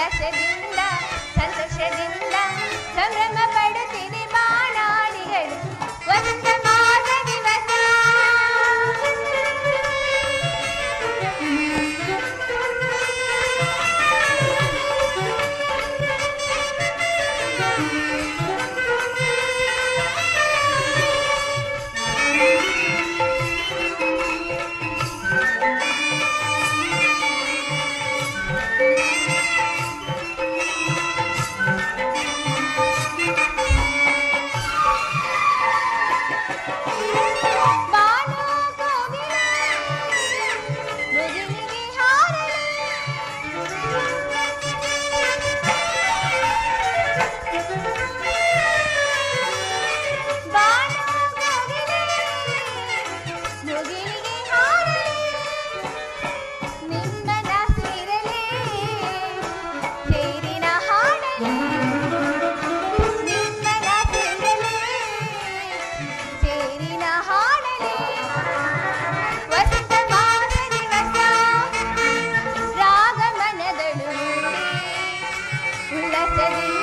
ಕಲಶದಿಂದ ಸಂತೋಷದಿಂದ ಸಂಭ್ರಮ ಪಡುತ್ತಿದೆ ಬಾಣಾಳಿಗಳು ವಸಂತ ಮಾಸ ದಿವಸ. Daddy.